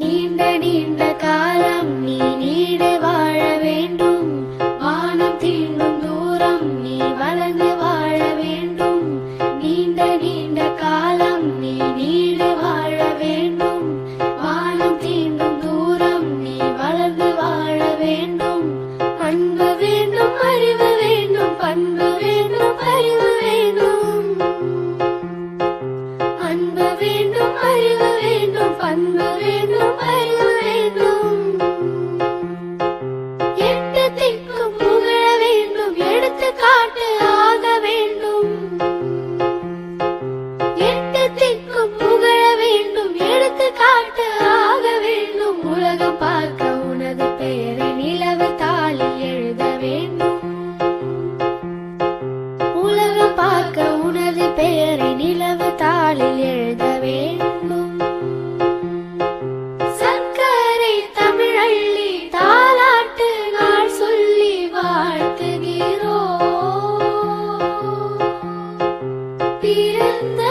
நீண்ட நீண்ட காலம் நீ எட்டு புகழ வேண்டும். எடுத்து காட்டு ஆக வேண்டும். உலகம் பார்க்க உனது பெயரை நிலவு தாளி எழுத வேண்டும். உலகம் பார்க்க உனது பெயரை நிலவு தாளில் எழுத வேண்டும். சர்க்கரை தமிழள்ளி தாலாட்டு நாள் சொல்லி வாழ்த்துகிறோம். பிறந்த